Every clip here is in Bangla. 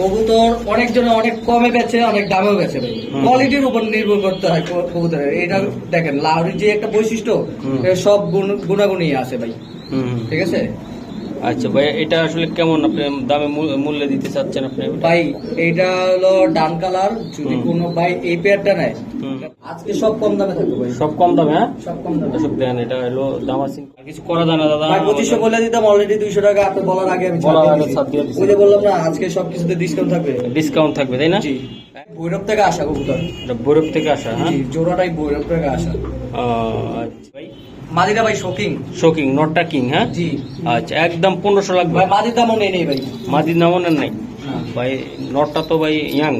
কবুতর অনেকজন অনেক কমে বেছে অনেক দামেও বেছে ভাই। কোয়ালিটির উপর নির্ভর করতে হয় কবুতরের। এটা দেখেন লাউরির যে একটা বৈশিষ্ট্য সব গুণ- গুণাগুণই আছে ভাই। ঠিক আছে? আচ্ছা ভাই এটা আসলে কেমন? আপনি দামে মূল- মূল্য দিতে চাচ্ছেন আপনি ভাই এইটা হলো ডান কালার যদি কোনো ভাই এই পেয়ারটা নেয় আজকে সব কম দামে থাকবে ভাই। সব কম দামে হ্যাঁ? সব কম দামে। দর্শক দেন এটা হলো দামাসিন আর কিছু করা যায় না দাদা। ভাই পঁচিশশো বলে দিতাম অলরেডি দুইশো টাকা আপনি বলার আগে আমি বলার আগে ছাড় দিয়ে দিছি। ওই বললাম না আজকে সব কিছুতে ডিসকাউন্ট থাকবে। ডিসকাউন্ট থাকবে তাই না? জি। ভৈরব থেকে আসা কবুতর। এটা বরফ থেকে আসা হ্যাঁ? জোড়াটাই ভৈরব থেকে আসা। আচ্ছা। ভাই মাদিটা ভাই শোকিং শোকিং নটটা কিং হ্যাঁ? জি। আচ্ছা একদম পনেরোশো লাগবে। ভাই মাদির দামও নেই নেই ভাই। মাদির নামনের নাই? ভাই নটটা তো ভাই ইয়াং।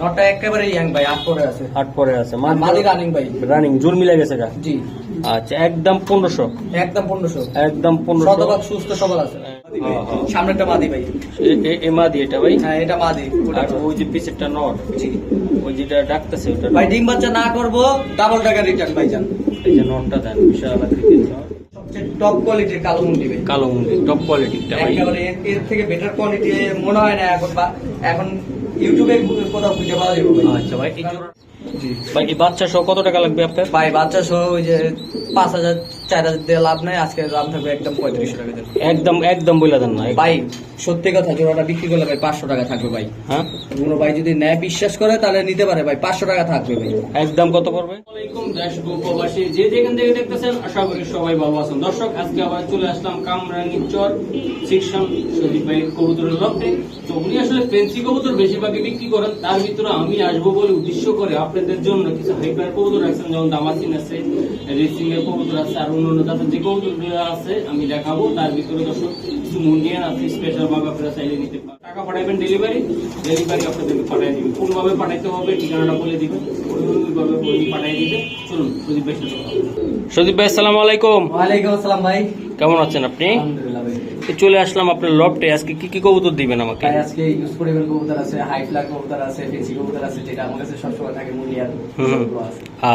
নটটা একেবারে ইয়াং ভাই আট করে আছে। আট পরে আছে। মাদি রানিং ভাই। রানিং জোর মিলে গেছে গা? জি। আচ্ছা একদম পনেরোশো। একদম পনেরোশো। একদম পনেরোশো। শতভাগ সুস্থ সবল আছে হ্যাঁ, হ্যাঁ। মাদি ভাই। এ মাদি এটা ভাই? হ্যাঁ এটা মাদি। আর ওই যে পিসেরটা নট। ওই যেটা ডাকতেছে ওটা ভাই ডিম বাচ্চা না করব ডাবল টাকা রিটার্ন ভাই যান এই যে নটটা দেন বিশাল আকৃতির নট। সবচেয়ে টপ কোয়ালিটির কালো মুন্ডি কালো মুন্ডি টপ কোয়ালিটিটা ভাই। একেবারে এর- এর থেকে বেটার কোয়ালিটি মনে হয় না এখন বা এখন ইউটিউবে কোথাও খুঁজে পাওয়া যাবে। ভাই আচ্ছা ভাই বাচ্চা সহ কত টাকা লাগবে আপনার? ভাই বাচ্চা সহ ওই যে পাঁচ হাজার চার হাজার দিয়ে লাভ নাই আজকে দাম থাকবে একদম পঁয়ত্রিশশো টাকা দেন একদম একদম বলে দেন না ভাই সত্যি কথা জোড়াটা বিক্রি করলে ভাই পাঁচশো টাকা থাকবে ভাই। হ্যাঁ? কোনো ভাই যদি ন্যায় বিশ্বাস করে তাহলে নিতে পারে ভাই পাঁচশো টাকা থাকবে ভাই। একদম কত পড়বে? দেশ গোপবাসী যে যেখান থেকে দেখতেছেন আশা করি সবাই ভালো আছেন। দর্শক আজকে আবার চলে আসলাম কামরাঙ্গি চর সেকশন সদীপ ভাই কবুতরের লক্ষ্যে তো উনি আসলে ফেন্সি কবুতর বেশিরভাগই বিক্রি করেন তার ভিতরে আমি আসব বলে উদ্দেশ্য করে আপনাদের জন্য কিছু হাইপার কবুতর রাখছেন যেমন দামাসিন আছে রেসিং এর কবুতর আছে আর অন্য অন্য জাতের যে আছে আমি দেখাবো তার ভিতরে দর্শক কিছু মুন্ডিয়ান আছে স্পেশাল ভাবে আপনারা চাইলে নিতে পারেন। টাকা পাঠাবেন ডেলিভারি ডেলিভারি আপনাদেরকে পাঠিয়ে দেবেন কোনভাবে পাঠাইতে হবে ঠিকানাটা বলে দিবেন ওইভাবে পাঠিয়ে দিবে। চলুন সুদীপ ভাই সাথে সদীপ ভাই আসসালামু আলাইকুম। ওয়ালাইকুম আসসালাম ভাই। কেমন আছেন আপনি? চলে আসলাম আপনার লফটে। আজকে কি কি কবুতর দিবেন আমাকে? আজকে ইউজফোরেবল কবুতর আছে হাই ফ্লাগ কবুতর আছে ফেন্সি কবুতর আছে যেটা আমার কাছে সবসময় থাকে মুলিয়ার।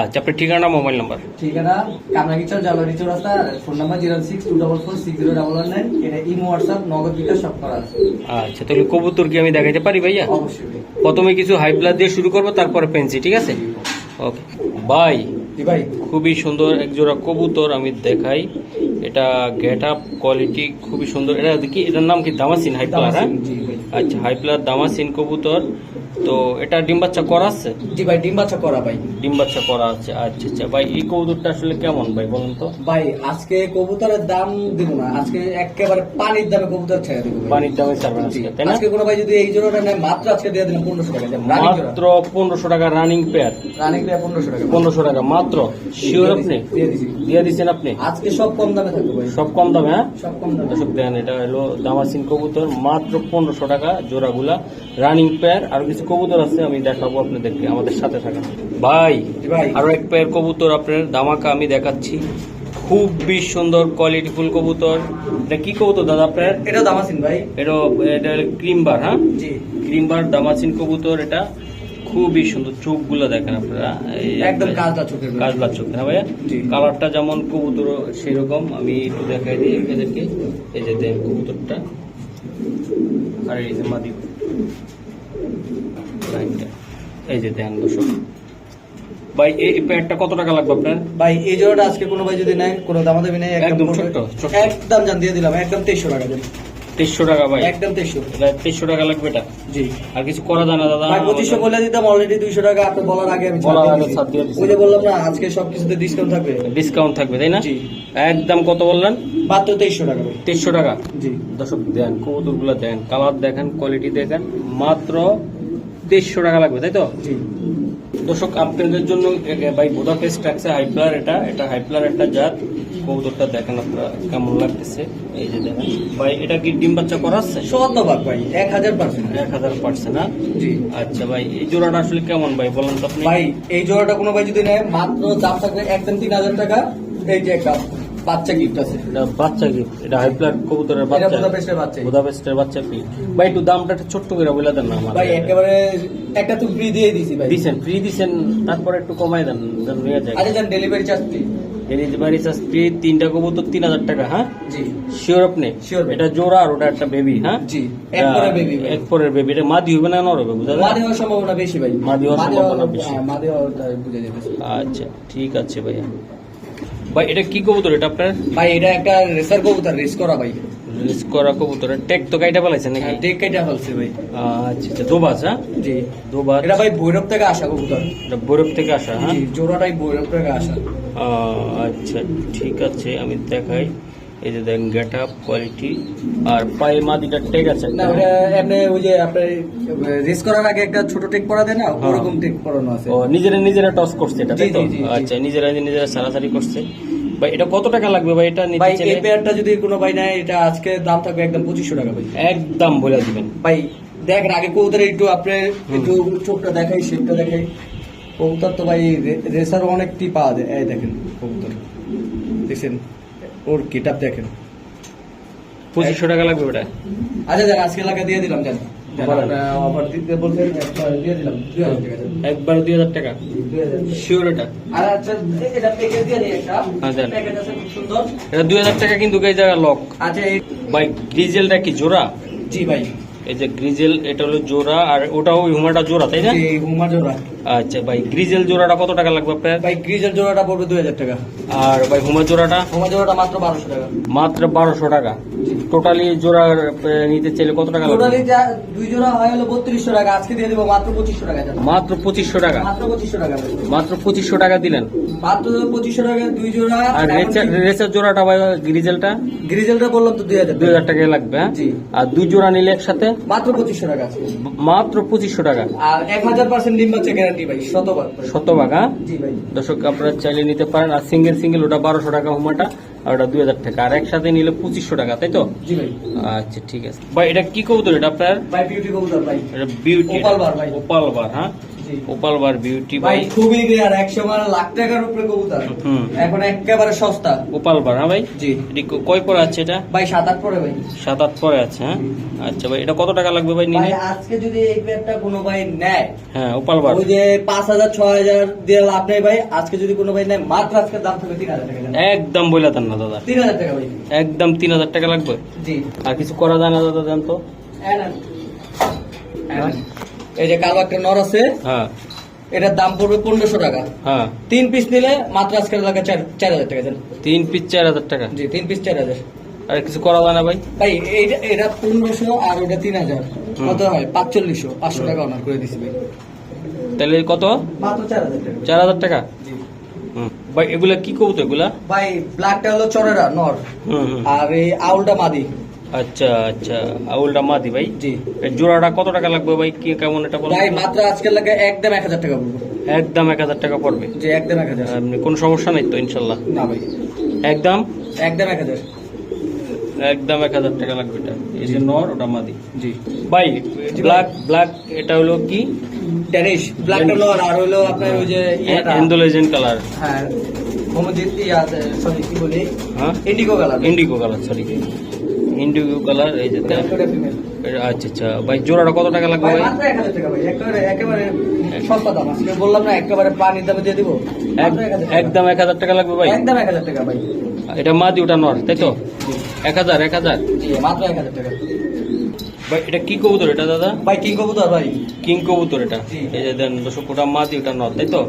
আচ্ছা আপনার ঠিকানা মোবাইল নাম্বার? ঠিকানা কামরাঙ্গিচর জালুয়ারি চৌরাস্তা phone number zero six two double four six zero double nine. এটা ইমো হোয়াটসঅ্যাপ নগদ বিকাশ সব করা আছে। আচ্ছা তাহলে কবুতর কি আমি দেখাইতে পারি ভাইয়া? অবশ্যই। প্রথমে কিছু হাই ব্লাড দিয়ে শুরু করব তারপরে পেন্সি ঠিক আছে? ওকে। বাই খুবই সুন্দর একজোড়া কবুতর আমি দেখাই। এটা গেট আপ কোয়ালিটি খুবই সুন্দর। এটা কি? এটার নাম কি? দামাসিন হাইপ্লার হ্যাঁ? আচ্ছা হাইপ্লার দামাসিন কবুতর। তো এটা ডিম বাচ্চা করা আছে? জি ভাই ডিম বাচ্চা করা ভাই। ডিম বাচ্চা করা আছে আচ্ছা আচ্ছা। ভাই এই কবুতরটা আসলে কেমন ভাই বলুন তো? ভাই আজকে কবুতরের দাম দিব না আজকে একেবারে পানির দামে কবুতর ছেড়ে দিব পানির দামে ছাড়বেন। আজকে তাই না? আজকে কোনো ভাই যদি এই জোড়াটা নেয় মাত্র আজকে দিয়ে দিলাম পনেরোশো টাকা মাত্র পনেরোশো টাকা রানিং পেয়ার রানিং পেয়ার পনেরোশো টাকা। পনেরোশো টাকা মাত্র? শিওর আপনি? দিয়ে দিচ্ছেন আপনি? আজকে সব কম দামে থাকবে ভাই। সব কম দামে হ্যাঁ? সব কম দামে। দর্শক দেন এটা হলো দামাসিন কবুতর মাত্র পনেরোশো টাকা জোড়াগুলা রানিং পেয়ার আর কিছু কবুতর আছে আমি দেখাবো আপনাদেরকে আমাদের সাথে থাকা ভাই ভাই। আরও এক পেয়ার কবুতর আপনার দামাকা আমি দেখাচ্ছি। খুবই সুন্দর কোয়ালিটি ফুল কবুতর। এটা কি কবুতর দাদা আপনার? এটা দামাসিন ভাই। এটা এটা ক্রিম বার হ্যাঁ? জি। ক্রিম বার দামাসিন কবুতর এটা। খুবই সুন্দর চোখ চোখগুলো দেখেন আপনারা। একদম কাজটা চোখের কাজ লাগছে না ভাইয়া। কালারটা যেমন কবুতর সেরকম আমি একটু দেখাই দিই এদেরকে এই যে কবুতরটা। আর এই যে মাদি। লাইনটা। এই যে দেন দর্শক। ভাই এই কত টাকা লাগবে আপনার? ভাই এই জোড়াটা আজকে কোনো ভাই যদি নেয় কোনো দামা দামি নেই একদম ছোট্ট। একদম জান দিয়ে দিলাম একদম তেইশশো টাকা দেন তেইশশো টাকা ভাই। একদম তেইশশো। তেইশশো টাকা লাগবে এটা? জি। আর কিছু করা যায় না দাদা? ভাই পঁচিশশো বলে দিতাম অলরেডি দুইশো টাকা আপনি বলার আগে আমি বলার আগে ছাড় দিয়ে দিছি। ওই যে বললাম না আজকে সব কিছুতে ডিসকাউন্ট থাকবে। ডিসকাউন্ট থাকবে তাই না? একদম কত বললেন? মাত্র তেইশশো টাকা ভাই। তেইশশো টাকা? জি। দর্শক দেন কবুতরগুলো দেন কালার দেখেন কোয়ালিটি দেখেন মাত্র তেইশশো টাকা লাগবে তাই তো? দর্শক আপনাদের জন্য ভাই বোদাপেস্ট রাখছে হাইপ্লার এটা এটা হাইপ্লার একটা জাত। কবুতরটা দেখেন আপনারা কেমন লাগতেছে। এই যে দেখেন। ভাই এটা কি ডিম বাচ্চা করা আছে? শতভাগ ভাই এক হাজার পার্সেন্ট এক হাজার পার্সেন্ট না? জি। আচ্ছা ভাই এই জোড়াটা আসলে কেমন ভাই বলেন তো আপনি? ভাই এই জোড়াটা কোনো ভাই যদি নেয় মাত্র দাম থাকবে একদম তিন হাজার টাকা। এই যে একটা বাচ্চা গিফট আছে। এটা বাচ্চা গিফট এটা হাইপ্লার কবুতরের এটা বাচ্চা। বুদাপেস্টের বাচ্চা। বোদাপেস্টের বাচ্চা কি? ভাই একটু দামটা একটু ছোট্ট করে বলে দেন না আমার ভাই একেবারে একটা তো ফ্রি দিয়ে দিছি ভাই। দিছেন ফ্রি দিছেন তারপরে একটু কমাই দেন যেন নিয়ে যায় আচ্ছা যান delivery charge free delivery charge free তিনটা কবুতর তিন হাজার টাকা হ্যাঁ? জি। শিওর আপনি? ভাই। এটা জোড়া আর ওটা একটা বেবি হ্যাঁ? জি এক করে বেবি এক পরের বেবি এটা মাদি হবে না নর হবে বুঝা যায়? মাদি হওয়ার সম্ভাবনা বেশি ভাই। মাদি হওয়ার সম্ভাবনা বেশি। হ্যাঁ, মাদি হওয়াটা বুঝে যেতেছে আচ্ছা ঠিক আছে ভাইয়া। ভাই এটা কি কবুতর? এটা আপনার? ভাই এটা একটা রেসার কবুতর রেস করা ভাই। রেস করা কবুতর। টেক তো কাইটা ফেলাইছে নাকি? হ্যাঁ টেক কাইটা ফেলছে ভাই। আচ্ছা আচ্ছা দোবাজ হ্যাঁ? জি। দোবাজ। এটা ভাই ভৈরব থেকে আসা কবুতর। এটা বরফ থেকে আসা হ্যাঁ? জোড়াটাই ভৈরব থেকে আসা। আচ্ছা ঠিক আছে আমি দেখাই। এই যে দেখেন গেট আপ কোয়ালিটি আর পায়ে মাদিটা টেক আছে না ওটা এমনি ওই যে আপনার রেস করার আগে একটা ছোট টেক পরা দেয় না হ্যাঁ। ওরকম টেক পরানো আছে। ও নিজেরা নিজেরা টস করছে এটা তাই তো। আচ্ছা নিজেরা নিজেরা সারাসারি করছে। ভাই এটা কত টাকা লাগবে ভাই? এটা নিতে ভাই চাইলে? এই পেয়ারটা যদি কোনো ভাই নেয় এটা আজকে দাম থাকবে একদম পঁচিশশো টাকা ভাই। একদম বলে দিবেন। ভাই দেখেন আগে কবুতর একটু আপনি একটু চোখটা দেখাই শেপটা দেখাই। কবুতর তো ভাই রেসার অনেকটি পাওয়া যায়। এই দেখেন কবুতর। দেখছেন? ওর গেট দেখেন। পঁচিশশো টাকা লাগবে ওটা। আচ্ছা যান আজকে এলাকা দিয়ে দিলাম জান। অফার দিতে বলছেন দিয়ে দিলাম দুই হাজার টাকা যান। একবার দুই হাজার টাকা? শিওর এটা? আর আচ্ছা এটা প্যাকেজ দিয়ে দিই একটা। হ্যাঁ, প্যাকেজ আছে খুব সুন্দর। এটা দুই হাজার টাকা কিন্তু এই জায়গা লক আচ্ছা ভাই গ্রিজেলটা কি জোড়া? জি ভাই। এই যে গ্রিজেল এটা হলো জোড়া আর ওটাও জোড়া তাই না? এই হুমা জোড়া। আচ্ছা ভাই গ্রিজেল জোড়াটা কত টাকা লাগবে আপনার? ভাই গ্রিজের জোড়াটা পড়বে দুই হাজার টাকা। আর ভাই হুমা জোড়াটা? হুমা জোড়াটা মাত্র বারোশো টাকা। মাত্র বারোশো টাকা। টোটালি জোড়া নিতে চাইলে কত টাকা টোটালি দুই জোড়া হয় হলো বত্রিশশো টাকা। আজকে দিয়ে দেবো মাত্র পঁচিশশো টাকা মাত্র পঁচিশশো টাকা? মাত্র পঁচিশশো টাকা। মাত্র পঁচিশশো টাকা দিলেন? মাত্র পঁচিশশো টাকা দুই জোড়া। আর রেচার জোড়াটা ভাই গ্রিজেলটা গ্রিজেলটা বললাম তো দুই হাজার দুই হাজার টাকা লাগবে হ্যাঁ? আর দুই জোড়া নিলে একসাথে? মাত্র পঁচিশশো টাকা মাত্র পঁচিশশো টাকা। আর এক হাজার পার্সেন্ট ডিম বাচ্চা গ্যারান্টি ভাই শতভাগ। হ্যাঁ? জি ভাই। দর্শক আপনারা চাইলে নিতে পারেন। আর সিঙ্গেল সিঙ্গেল ওটা বারোশো টাকা হুমাটা আর ওটা দুই হাজার টাকা। আর একসাথে নিলে পঁচিশশো টাকা তাই তো? জি ভাই। আচ্ছা ঠিক আছে। ভাই এটা কি কবুতর এটা আপনার? ভাই বিউটি কবুতর ভাই। এটা বিউটি ওপাল বার ভাই। ওপাল বার হ্যাঁ? ওপাল বার বিউটি ভাই খুবই রেয়ার একশো মানে লাখ টাকার উপরে কবুতর। এখন একেবারে সস্তা। ওপাল বার হ্যাঁ ভাই? জি। এটি কয় পরে আছে এটা? ভাই সাত আট পরে ভাই। সাত আট পরে আছে হ্যাঁ? আচ্ছা ভাই এটা কত টাকা লাগবে ভাই নিলে? আজকে যদি এই পেয়ারটা কোনো ভাই নেয় হ্যাঁ ওপাল বার। ওই যে পাঁচ হাজার ছয় হাজার দিয়ে লাভ নেই ভাই আজকে যদি কোনো ভাই নেয় মাত্র আজকের দাম থাকবে তিন হাজার টাকা একদম দেন না দাদা। তিন হাজার টাকা ভাই। একদম তিন হাজার টাকা লাগবে? জি। আর কিছু করা যায় না দাদা জান তো। এই নেন। এই যে কালো একটা নর আছে হ্যাঁ। এটার দাম পড়বে পনেরোশো টাকা। হ্যাঁ। তিন পিস নিলে মাত্র আজকের এলাকা চার চার হাজার টাকা। তিন পিস চার হাজার টাকা? জি তিন পিস চার হাজার। আর কিছু করা যায় না ভাই? ভাই এইটা এটা পনেরোশো আর ওটা তিন হাজার। কত হয়? পাঁচচল্লিশশো পাঁচশো টাকা অনার করে দিছি ভাই। তাহলে কত? মাত্র চার হাজার টাকা। চার হাজার টাকা। ভাই এগুলা কি কবুতর এগুলা? ভাই ব্ল্যাকটা হলো চরেরা নর। আর এই আউলটা মাদি। আচ্ছা আচ্ছা। আউলটা মাদি ভাই? জি। জোড়াটা কত টাকা লাগবে ভাই? কি কেমন এটা বলো ভাই মাত্র আজকের লাগে একদম এক হাজার টাকা পড়ব। একদম এক হাজার টাকা পড়বে? যে একদম এক হাজার। এমনি কোনো সমস্যা নেই তো ইনশাল্লাহ? না ভাই। একদম? একদম এক হাজার। একদম এক হাজার টাকা লাগবে এটা। এই যে নর ওটা মাদি। জি। ভাই ব্ল্যাক ব্ল্যাক এটা হলো কি? ড্যানিশ ব্ল্যাকটা নর আর হলো আপনার ওই যে কালার হ্যাঁ সরি কি বলি? হ্যাঁ? Indigo colour indigo colour sorry indigo colour এই যে আচ্ছা আচ্ছা। ভাই জোড়াটা কত টাকা লাগবে ভাই বললাম না একেবারে পানির দামে দিয়ে দিব। এক একদম এক হাজার টাকা লাগবে ভাই? একদম এক হাজার টাকা ভাই। এটা মাদি ওটা নর তাই তো? এক হাজার এক হাজার। মাত্র এক হাজার টাকা। ভাই এটা কি কবুতর এটা দাদা? ভাই কি কবুতর ভাই। কিং কবুতর এটা। এই যে দেন দর্শক কোটা মাদি ওটা নর তাই তো?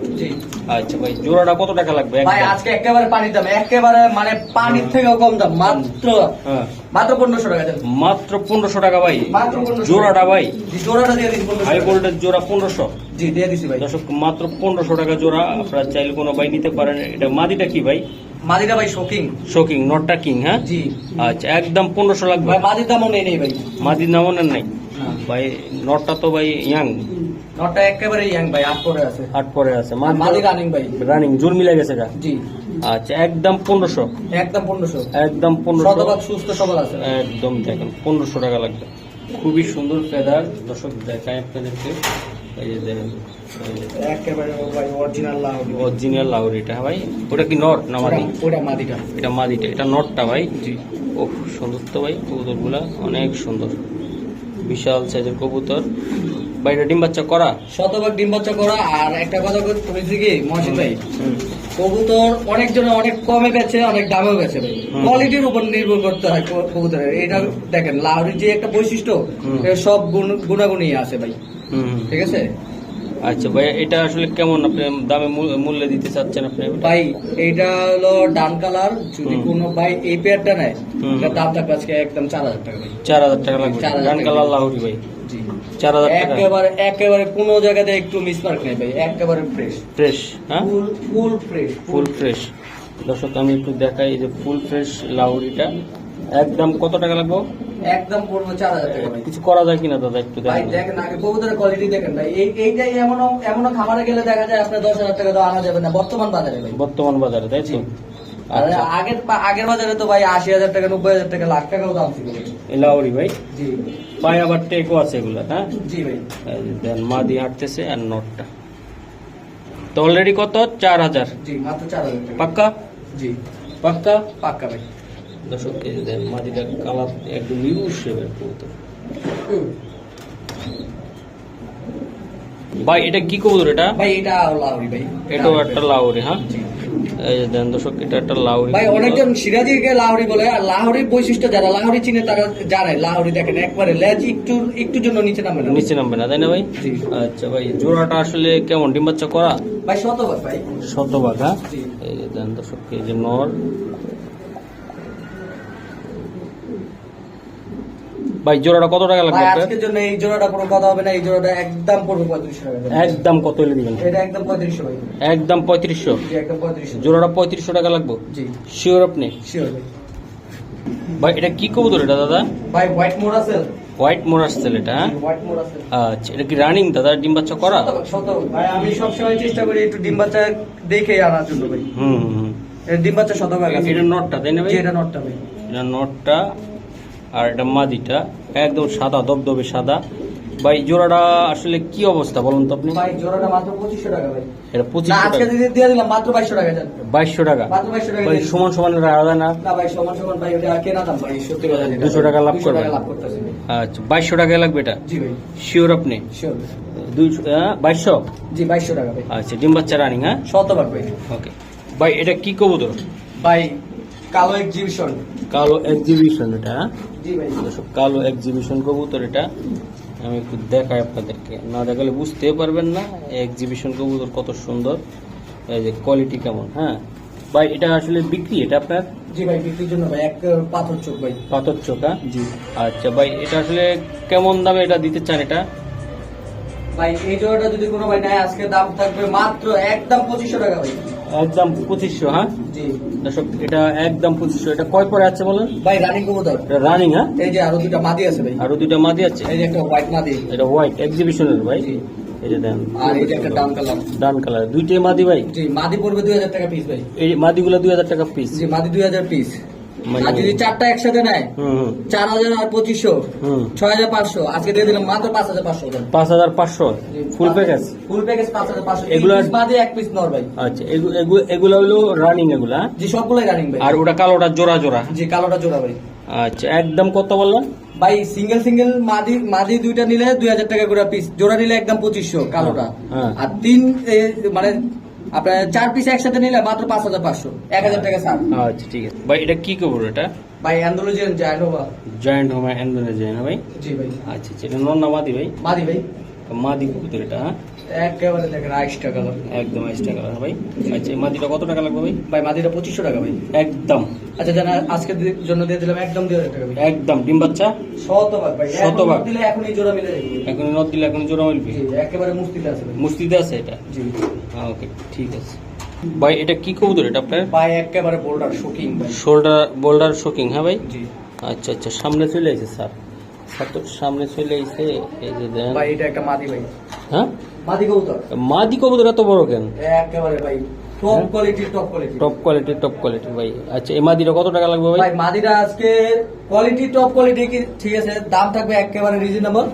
আচ্ছা ভাই জোড়াটা কত টাকা লাগবে ভাই আজকে একেবারে পানির দাম একেবারে মানে পানির থেকেও কম দাম মাত্র হ্যাঁ। মাত্র পনেরোশো টাকা মাত্র পনেরোশো টাকা ভাই। মাত্র 1500 জোড়াটা ভাই। জোড়াটা দিয়ে দিন হাই 1500 ভোল্টেজ জোড়া পনেরোশো। জি দিয়ে দিছি ভাই। দর্শক মাত্র পনেরোশো টাকা জোড়া আপনারা চাইলে কোনো ভাই নিতে পারেন। এটা মাদিটা কি ভাই? মাদিটা ভাই শোকিং শোকিং নটটা কিং হ্যাঁ? জি। আচ্ছা একদম পনেরোশো লাগবে। ভাই মাদির দামও নেই নেই ভাই। মাদির নামও নেন নাই? ভাই নটটা তো ভাই ইয়াং। নটটা একেবারে ইয়াং ভাই আট করে আছে। আট পরে আছে। মাদি রানিং ভাই। রানিং জোর মিলে গেছে গা? জি। আচ্ছা একদম পনেরোশো। একদম পনেরোশো। একদম পনেরোশো। শতভাগ সুস্থ সবল আছে। একদম দেখেন পনেরোশো টাকা লাগবে। খুবই সুন্দর ফেদার দর্শক দেখায় আপনাদেরকে। এই যে দেখেন। একেবারে ভাই অরিজিনাল অরিজিনাল ভাই। ওটা কি নট না মাদি? ওটা মাদিটা। এটা মাদিটা এটা নটটা ভাই। ও সুন্দর তো ভাই। কবুতরগুলা অনেক সুন্দর। বিশাল সাইজের কবুতর। ভাই এটা ডিম বাচ্চা করা? শতভাগ ডিম বাচ্চা করা। আর একটা কথা হয়েছে কি মহসিন ভাই? কবুতর অনেকজন অনেক কমে বেচে অনেক দামেও বেচে ভাই। কোয়ালিটির উপর নির্ভর করতে হয় কবুতরের। এটা দেখেন লাহরির যে একটা বৈশিষ্ট্য। সব গুণ গুণাগুণই আছে ভাই। ঠিক আছে? আচ্ছা ভাই এটা আসলে কেমন? আপনি দামে মূল- মূল্য দিতে চাচ্ছেন আপনি ভাই এইটা হলো ডান কালার যদি কোনো ভাই এই পেয়ারটা নেয়। এটার দাম থাকবে আজকে একদম চার হাজার টাকা ভাই। চার হাজার টাকা লাগবে। ডান কালার লাহোরি ভাই। জি। চার হাজার টাকা। একেবারে একেবারে কোনো জায়গাতে একটু মিসমার্ক নেই ভাই। একেবারে ফ্রেশ ফ্রেশ হ্যাঁ? ফুল ফুল ফ্রেশ ফুল ফ্রেশ দর্শক আমি একটু দেখাই এই যে ফুল ফ্রেশ লাউরিটা একদম কত টাকা লাগবে? একদম পড়ব চার হাজার টাকা ভাই। কিছু করা যায় কিনা দাদা একটু ভাই দেখেন। দেখেন আগে কবুতরের কোয়ালিটি দেখেন ভাই। এই এইটাই এমনও এমনও খামারে গেলে দেখা যায় আপনার দশ হাজার টাকা তো আনা যাবে না বর্তমান বাজারে ভাই। বর্তমান বাজারে তাই তো? আর আচ্ছা। আগের আগের বাজারে তো ভাই আশি হাজার টাকা নব্বই হাজার টাকা লাখ টাকাও দাম ছিল। ভাই। এই লাউরি ভাই? জি। পায়ে আবার টেকও আছে এগুলা হ্যাঁ? জি ভাই। এই যে দেন মা দিয়ে হাঁটতেছে আর নটটা। তো অলরেডি কত? চার হাজার। জি মাত্র চার হাজার টাকা। পাক্কা? জি। পাক্কা? পাক্কা ভাই। দর্শক এই যে দেন কালার একদম ইউ শেপের কবুতর। ভাই এটা কি কবুতর এটা? ভাই এটা লাউরি ভাই। এটাও একটা লাউরি হ্যাঁ। এই যে দেন দর্শক এটা একটা লাউরি ভাই অনেকজন সিরাজিকে লাহরি বলে আর লাহরির বৈশিষ্ট্য যারা লাহরি চিনে তারা জানে লাহরি দেখেন একবারে লেজ একটু একটু জন্য নিচে নামে না। নিচে নামবে না তাই না ভাই? আচ্ছা ভাই জোড়াটা আসলে কেমন? ডিম বাচ্চা করা? ভাই শতভাগ ভাই। শতভাগ হ্যাঁ। এই যে দেন দর্শক এই যে নর ভাই জোড়াটা কত টাকা লাগবে আজকের জন্য এই জোড়াটা কোনো কথা হবে না এই জোড়াটা একদম পড়বে পঁয়ত্রিশশো টাকা। দাম। একদম কত হলে দিবেন? এটা একদম পঁয়ত্রিশশো ভাই। একদম পঁয়ত্রিশশো? জি একদম পঁয়ত্রিশশো। জোড়াটা পঁয়ত্রিশশো টাকা লাগবে? জি। শিওর আপনি? শিওর ভাই। এটা কি কবুতর এটা দাদা? ভাই হোয়াইট মোর আছে? হোয়াইট মোরাস তেল এটা হ্যাঁ? হোয়াইট মোর আছে। আচ্ছা এটা কি রানিং দাদা? ডিম বাচ্চা করা। ভাই আমি সবসময় চেষ্টা করি একটু ডিম বাচ্চা দেখে আনার জন্য ভাই। হুম হুম, ডিম বাচ্চা শতভাগ এটা নটটা তাই না ভাই? এটা নটটা ভাই। এটা নটটা আর এটা মাদিটা একদম সাদা দবদবে সাদা। ভাই জোড়াটা আসলে কি অবস্থা বলুন তো আপনি? ভাই জোড়াটা মাত্র পঁচিশশো টাকা ভাই। এটা না পঁচিশশো আজকে দিয়ে দিলাম মাত্র বাইশশো টাকা যান বাইশশো টাকা? মাত্র বাইশশো টাকা ভাই সমান সমান রাখা যায় না? না ভাই সমান সমান ভাই কেনা দাম ভাই সত্যি কথা যেটা। 200 টাকা লাভ 200। টাকা ভাই। আচ্ছা বাইশশো টাকা লাগবে এটা? জি ভাই। শিওর আপনি? শিওর দুইশো বাইশশো? জি বাইশশো টাকা ভাই। আচ্ছা ডিম বাচ্চা রানিং হ্যাঁ? শতভাগ ভাই। ওকে ভাই এটা কি কবুতর? ভাই কালো এক্সিবিশন কালো এক্সিবিশন এটা হ্যাঁ? জি ভাই। কালো এক্সিবিশন কবুতর এটা। আমি একটু দেখাই আপনাদেরকে। না দেখালে বুঝতে পারবেন না এক্সিবিশন কবুতর কত সুন্দর এই যে কোয়ালিটি কেমন হ্যাঁ? ভাই এটা আসলে বিক্রি এটা আপনার? জি ভাই বিক্রির জন্য ভাই এক পাথর চোখ ভাই। পাথর চোখা জি। আচ্ছা ভাই এটা আসলে কেমন দামে এটা দিতে চান এটা? ভাই এই জোড়াটা যদি কোনো ভাই নেয় আজকে দাম থাকবে মাত্র একদম পঁচিশশো টাকা ভাই। একদম পঁচিশশো হ্যাঁ? দর্শক এটা একদম পঁচিশশো। এটা কয় পরে আছে বলেন? ভাই রানিং কবুতর। রানিং হ্যাঁ? এই যে আরও দুটা মাদি আছে ভাই। আরও দুইটা মাদি আছে? এই যে একটা হোয়াইট মাদি। এটা হোয়াইট এক্সিবিশনের ভাই? এই যে দেন। আর এই যে একটা ডান কালার ডান কালার দুইটাই মাদি ভাই? জি মাদি পড়বে দুই হাজার টাকা পিস ভাই। এই মাদিগুলো দুই হাজার টাকা পিস জি মাদি দুই হাজার পিস আর যদি চারটা একসাথে নেয় চার হাজার আর পঁচিশশো ছয় হাজার পাঁচশো। আজকে দিয়ে দিলাম মাত্র পাঁচ হাজার পাঁচশো পাঁচ হাজার পাঁচশো? ফুল প্যাকেজ ফুল প্যাকেজ পাঁচ হাজার পাঁচশো। এগুলো- মাদি এক পিস নর ভাই। আচ্ছা এগু- এগু- এগুলো হলো রানিং এগুলা হ্যাঁ? জি সবগুলোই রানিং ভাই। আর ওটা কালোটা জোড়া জোড়া? জি কালোটা জোড়া ভাই। আচ্ছা একদম কত বললেন? ভাই সিঙ্গেল সিঙ্গেল মাদি মাদি দুইটা নিলে দুই হাজার টাকা করে পিস জোড়া নিলে একদম পঁচিশশো কালোটা। হ্যাঁ। আর তিন মানে আপনার চার পিস একসাথে নিলে মাত্র পাঁচ হাজার পাঁচশো। এক হাজার টাকা ছাড়। আচ্ছা ঠিক আছে। ভাই এটা কি খবর এটা? ভাই অ্যান্ডোলজিয়ান হোমা জয়েন্ট হোমা ইন্দোনেশিয়া না ভাই? জি ভাই। আচ্ছা আচ্ছা এটা নন না মাদি ভাই? মাদি ভাই। মাদি কবুতর এটা হ্যাঁ? একেবারে দেখেন আইস টাকা দাম। একদম আইস টাকা ভাই। আচ্ছা মাদিটা কত টাকা লাগবে ভাই? ভাই মাদিটা পঁচিশশো টাকা ভাই। একদম। আচ্ছা জানা আজকের দি- জন্য দিয়ে দিলাম একদম দুই হাজার টাকা একদম। ডিম বাচ্চা? শতভাগ ভাই। শতভাগ। দিলে এখনই জোড়া মিলে যাবে। এখন নদ দিলে এখন জোড়া মিলবে? একেবারে মুস্তিতে আছে মুস্তিতে আছে এটা? জি ওকে ঠিক আছে। ভাই এটা কি কবুতর এটা আপনার? ভাই একেবারে বোল্ডার শোকিং ভাই। শোল্ডার বোল্ডার শোকিং হ্যাঁ ভাই? জি। আচ্ছা আচ্ছা সামনে চলে এসে স্যার। সামনে চলে এসে এই যে ভাই এটা একটা মাদি ভাই। হ্যাঁ? মাদি কবুতর? মাদি কবুতর এত বড় কেন? একেবারে ভাই টপ হ্যাঁ? Quality top quality top quality top quality ভাই। আচ্ছা এই মাদিটা কত টাকা লাগবে ভাই? ভাই মাদিরা আজকে কোয়ালিটি টপ কোয়ালিটি কি? ঠিক আছে দাম থাকবে একেবারে রিজনেবল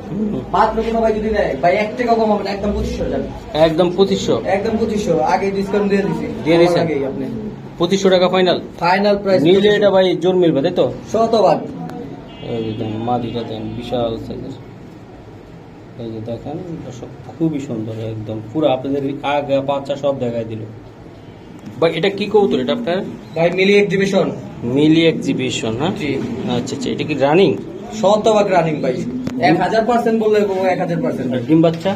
মাত্র কোনো ভাই যদি নেয় ভাই এক টাকা কম হবে না একদম পঁচিশশো যাবে। একদম পঁচিশশো? একদম পঁচিশশো আগে ডিসকাউন্ট দিয়ে দিছি। দিয়ে দিছেন? আগেই আপনি। পঁচিশশো টাকা ফাইনাল ফাইনাল প্রাইস নিলে এটা ভাই জোর মিলবে তাই তো? শতভাগ। মাদিটা দেন বিশাল সাইজের এই যে দেখেন দর্শক খুবই সুন্দর একদম পুরো আপনাদের আগ পাঁচটা সব দেখায় দিল। ভাই এটা কি কবুতর এটা আপনার? ভাই মিলি এক্সিবিশন মিলি এক্সিবিশন হ্যাঁ? আচ্ছা আচ্ছা এটা কি রানিং শতভাগ রানিং ভাই। এক হাজার পার্সেন্ট বললে এক হাজার পার্সেন্ট ডিম বাচ্চা?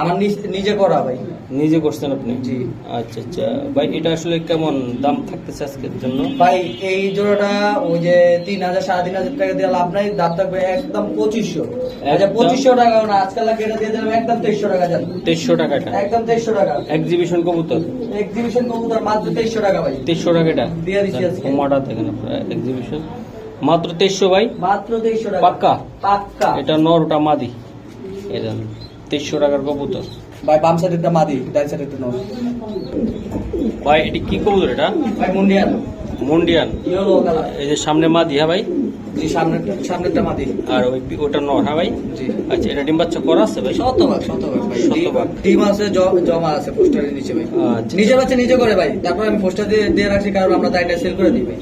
আমার নিজে করা ভাই। নিজে করছেন আপনি? জি। আচ্ছা আচ্ছা। ভাই এটা আসলে কেমন দাম থাকতেছে আজকের জন্য? ভাই এই জোড়াটা ওই যে তিন হাজার সাড়ে তিন হাজার টাকা দিয়ে লাভ নাই দাম থাকবে একদম পঁচিশশো। আচ্ছা? পঁচিশশো টাকা না আজকাল লাগে এটা দিয়ে দেবেন একদম তেইশশো টাকা যান। তেইশশো টাকাটা? একদম তেইশশো টাকা। এক্সিবিশন কবুতর? এক্সিবিশন কবুতর মাত্র তেইশশো টাকা ভাই। তেইশশো টাকাটা? দিয়ে দিচ্ছি আজকে। হোমাটা দেখেন আপনারা এক্সিবিশন মাত্র তেইশশো ভাই? মাত্র তেইশশো টাকা। পাক্কা? পাক্কা। এটা নর ওটা মাদি এটা তেইশশো টাকার কবুতর। ভাই বাম সাইডেরটা মাদি ডান সাইডেরটা নয়। ভাই এটি কি কবুতর এটা? ভাই মুন্ডিয়ান। মুন্ডিয়ান। ইয়েলো কালার এই যে সামনে মাদি হ্যাঁ ভাই? জি সামনে সামনেরটা মাদি। আর ওই ওটা নর হ্যাঁ ভাই? জি। আচ্ছা এটা ডিম বাচ্চা করা আছে ভাই? শতভাগ শতভাগ ভাই। শতভাগ। টিম আছে জমা আছে পোস্টারের নিচে ভাই। আচ্ছা। নিজে বাচ্চা নিজে করে ভাই। তারপর আমি পোস্টার দিয়ে দিয়ে রাখছি কারণ আমরা তাইটা সেল করে দিই ভাই।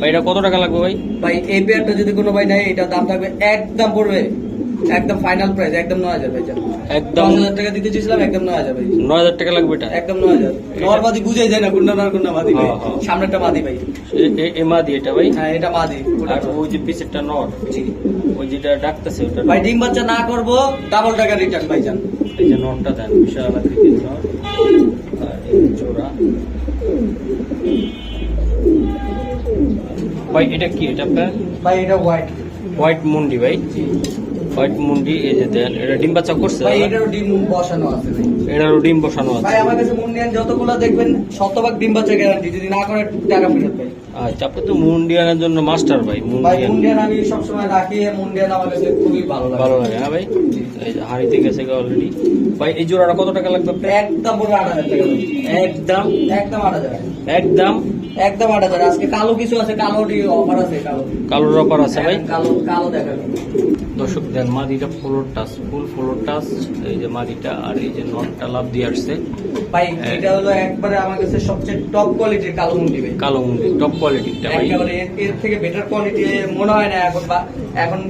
ভাই এটা কত টাকা লাগবে ভাই? ভাই এই পেয়ারটা যদি কোনো ভাই নেয় এটার দাম থাকবে একদম পড়বে। একদম ফাইনাল প্রাইস একদম নয় হাজার ভাই একদম দশ হাজার টাকা দিতে চেয়েছিলাম একদম নয় হাজার ভাই। নয় হাজার টাকা লাগবে এটা? একদম নয় হাজার। নর্মাদি বুঝেই যায় না কোনটা নর কোনটা মাদি ভাই। হ্যাঁ, হ্যাঁ। মাদি ভাই। এ- মাদি এটা ভাই? হ্যাঁ এটা মাদি। আর ওই যে পিছেরটা নর জি। ওই যেটা ডাকতেছে ওটা ভাই নর। ডিম বাচ্চা না করব ডাবল টাকা রিটার্ন ভাই যান। এই যে নটটা দেন বিশাল আকৃতির নট। আর এই জোড়া। ভাই এটা কি? এটা ভাই এটা হোয়াইট হোয়াইট মুন্ডি ভাই। হোয়াইট মুন্ডি এই যে দেন এটা ডিম বাচ্চা করছে ভাই এটারও ডিম বসানো আছে ভাই। এটারও ডিম বসানো ভাই আছে আমার কাছে মুন্ডিয়ান যতগুলো দেখবেন শতভাগ ডিম বাচ্চা গ্যারান্টি যদি না করে টাকা ফেরত ভাই আচ্ছা আপনি তো মুন্ডিয়ানের জন্য মাস্টার ভাই ভাই মুন্ডিয়ান। মুন্ডিয়ান আমি সবসময় রাখি মুন্ডিয়ান আমার কাছে খুবই ভালো লাগে। ভালো লাগে হ্যাঁ ভাই? এই যে হাড়িতে গেছে অলরেডি ভাই এই জোড়াটা কত টাকা লাগবে একদম পুরো আট হাজার টাকা। একদম? একদম আট হাজার। একদম? একদম আট হাজার। আজকে কালো কিছু আছে কালো অফার আছে কালো। কালো রপার আছে ভাই? কালো কালো দেখাবো। দর্শক দেন মাদিটা floor touch full floor touch এই যে মাদিটা আর এই যে নটটা লাভ দিয়ে আসছে। ভাই এটা হলো একবারে আমার কাছে সবচেয়ে টপ কোয়ালিটির কালো মুন্ডি ভাই। কালো মুন্ডি টপ কোয়ালিটিটা ভাই। এর থেকে বেটার কোয়ালিটি মনে হয় না এখন বা এখন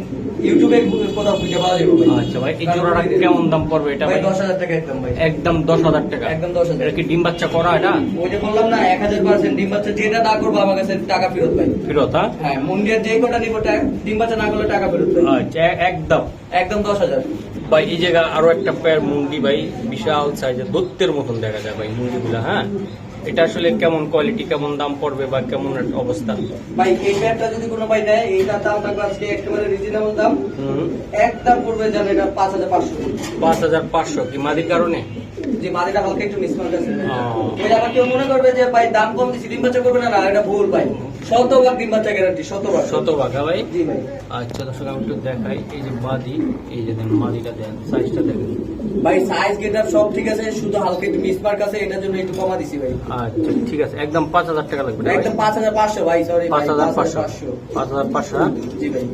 ইউটিউবে কোথাও খুঁজে পাওয়া যাবে ভাই। আচ্ছা ভাই এই জোড়াটা কেমন দাম পড়বে এটা ভাই ভাই? দশ হাজার টাকা একদম ভাই। একদম দশ হাজার টাকা। একদম দশ হাজার। এটা কি ডিম বাচ্চা করা এটা? ওই যে বললাম না এক হাজার পার্সেন্ট ডিম বাচ্চা যেটা না করব আমার কাছে টাকা ফেরত ভাই। ফেরত হ্যাঁ? হ্যাঁ মুন্ডিয়ার যে কটা নিবো ডিম বাচ্চা না করলে টাকা ফেরত ভাই। আচ্ছা একদম। একদম দশ হাজার। ভাই এই জায়গা আরও একটা পেয়ার মুন্ডি ভাই বিশাল সাইজের দত্তের মতন দেখা যায় ভাই মুন্ডিগুলা হ্যাঁ? এটা আসলে কেমন কোয়ালিটি কেমন দাম পড়বে বা কেমন অবস্থা? ভাই এই প্যান্টটা যদি কোনো ভাই নেয় এইটার দাম থাকবে আজকে একেবারে রিজনেবল দাম। হুম। একদম পড়বে জানেন এটা পাঁচ হাজার পাঁচশো। পাঁচ হাজার পাঁচশো কি মাদির কারণে? যে মাদিটা হালকা একটু মিসমার্ক আছে ও। ওই আবার কেউ মনে করবে যে ভাই দাম কম দিচ্ছি ডিম বাচ্চা করবে না না এটা ভুল ভাই। শতভাগ ডিম বাচ্চা গ্যারান্টি শতভাগ। শতভাগ হ্যাঁ ভাই? জি ভাই। আচ্ছা দর্শক আমি একটু দেখাই এই যে মাদি এই যে দেন মাদিটা দেন সাইজটা দেখেন। ভাই সাইজ গেটআপ সব ঠিক আছে শুধু হালকা একটু মিসমার্ক আছে এটার জন্য একটু কমা দিছি ভাই। আচ্ছা ঠিক আছে একদম পাঁচ হাজার টাকা লাগবে একদম পাঁচ হাজার পাঁচশো ভাই সরি পাঁচ হাজার পাঁচশো। পাঁচ হাজার পাঁচশো? জি ভাই।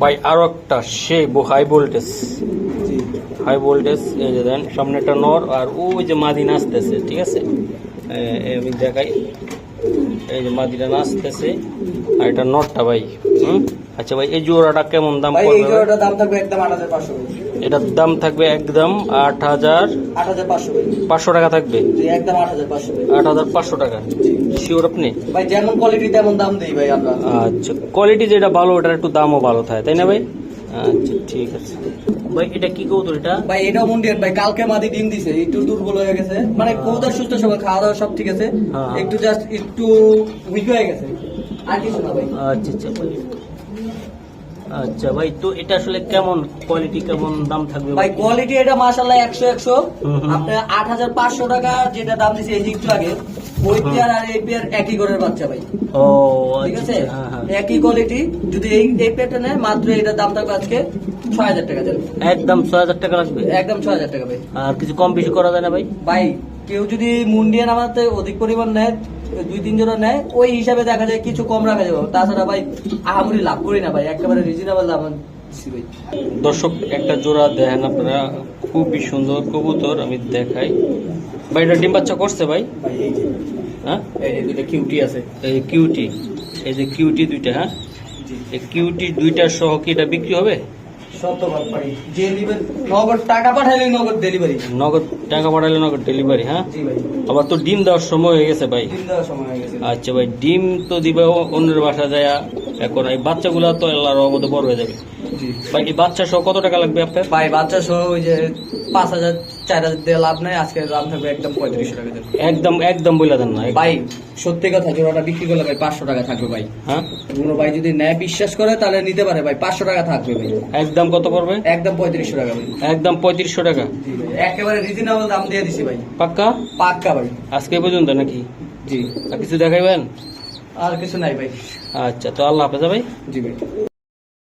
ভাই আরও একটা সে হাই ভোল্টেজ হাই ভোল্টেজ এই যে দেন সামনে একটা নর আর ওই যে মাদি নাচতেছে ঠিক আছে? আমি দেখাই। এই যে মাদিটা নাচতেছে আর এটা নরটা ভাই হুম? আচ্ছা ভাই এই জোড়াটা কেমন দাম পড়বে এই ভাই? দাম থাকবে একদম আট হাজার পাঁচশো। ভাই এটার দাম থাকবে একদম আট হাজার পাঁচশো টাকা থাকবে। একদম আট হাজার পাঁচশো টাকা। শিওর আপনি? ভাই যেমন কোয়ালিটি তেমন দাম দিই ভাই আমরা। আচ্ছা কোয়ালিটি যেটা ভালো ওটার একটু দামও ভালো থাকে তাই না ভাই? আচ্ছা ঠিক আছে। ভাই এটা কি এটা? ভাই মুন্ডিয়ান ভাই কালকে মাদি ডিম দিছে একটু দুর্বল হয়ে গেছে। মানে কৌতার সুস্থ সবাই খাওয়া দাওয়া সব ঠিক আছে। হ্যাঁ। একটু জাস্ট একটু উইক হয়ে গেছে। আর কিছু না ভাই। আচ্ছা আচ্ছা আচ্ছা ভাই তো এটা আসলে কেমন কোয়ালিটি কেমন দাম থাকবে? ভাই কোয়ালিটি এটা হুম। আপনার আট হাজার পাঁচশো টাকা যেটা দাম দিছে এই যে একটু আগে ওই পেয়ার আর এই পেয়ার একই ঘরের বাচ্চা ভাই। ও ঠিক আছে? আচ্ছা, হ্যাঁ হ্যাঁ। একই কোয়ালিটি যদি এই এই পেয়ারটা নেয় মাত্র এটার দাম থাকবে আজকে ছয় হাজার টাকা দেন একদম ছয় হাজার টাকা লাগবে? একদম ছয় হাজার টাকা ভাই। আর কিছু কম বেশি করা যায় না ভাই? ভাই কেউ যদি মুন্ডিয়ান আমাদের অধিক পরিমাণ নেয় দুই তিন জনের নেয় ওই হিসাবে দেখা যায় কিছু কম রাখা যাবে। তাছাড়া ভাই আহামরি লাভ করি না ভাই একেবারে রিজনেবল দাম দর্শক একটা জোড়া দেখেন আপনারা খুবই সুন্দর কবুতর আমি দেখাই। ভাই এটা ডিম বাচ্চা করছে ভাই? ভাই এই যে। হ্যাঁ? এই দুইটা কিউটি আছে। এই কিউটি এই যে কিউটি দুইটা হ্যাঁ? এই কিউটি দুইটা সহ কি এটা বিক্রি হবে? শতভাগ নগদ টাকা পাঠাইলে নগদ ডেলিভারি নগদ টাকা পাঠাইলে নগদ ডেলিভারি হ্যাঁ? জি ভাই। আবার তো ডিম দেওয়ার সময় হয়ে গেছে ভাই। দিন দেওয়ার সময় হয়ে গেছে। আচ্ছা ভাই ডিম তো দিবে অন্যের বাসা যায় এখন এই বাচ্চাগুলো তো আল্লাহর রহমতে বড় হয়ে যাবে। জি। ভাই এই বাচ্চা সহ কত টাকা লাগবে আপনার? ভাই বাচ্চা সহ ওই যে পাঁচ হাজার চার হাজার দিয়ে লাভ নাই আজকে দাম থাকবে একদম পঁয়ত্রিশশো টাকা একদম একদম বলে দেন না ভাই সত্যি কথা জোড়াটা বিক্রি করলে ভাই পাঁচশো টাকা থাকবে ভাই। হ্যাঁ? কোনো ভাই যদি ন্যায় বিশ্বাস করে তাহলে নিতে পারে ভাই পাঁচশো টাকা থাকবে ভাই। একদম কত পড়বে? একদম পঁয়ত্রিশশো টাকা ভাই। একদম পঁয়ত্রিশশো টাকা। একেবারে রিজনেবল দাম দিয়ে দিছি ভাই। পাক্কা? পাক্কা ভাই। আজকে পর্যন্ত নাকি? জি। আর কিছু দেখাইবেন? আর কিছু নাই ভাই। আচ্ছা তো আল্লাহ হাফেজ ভাই। জি ভাই।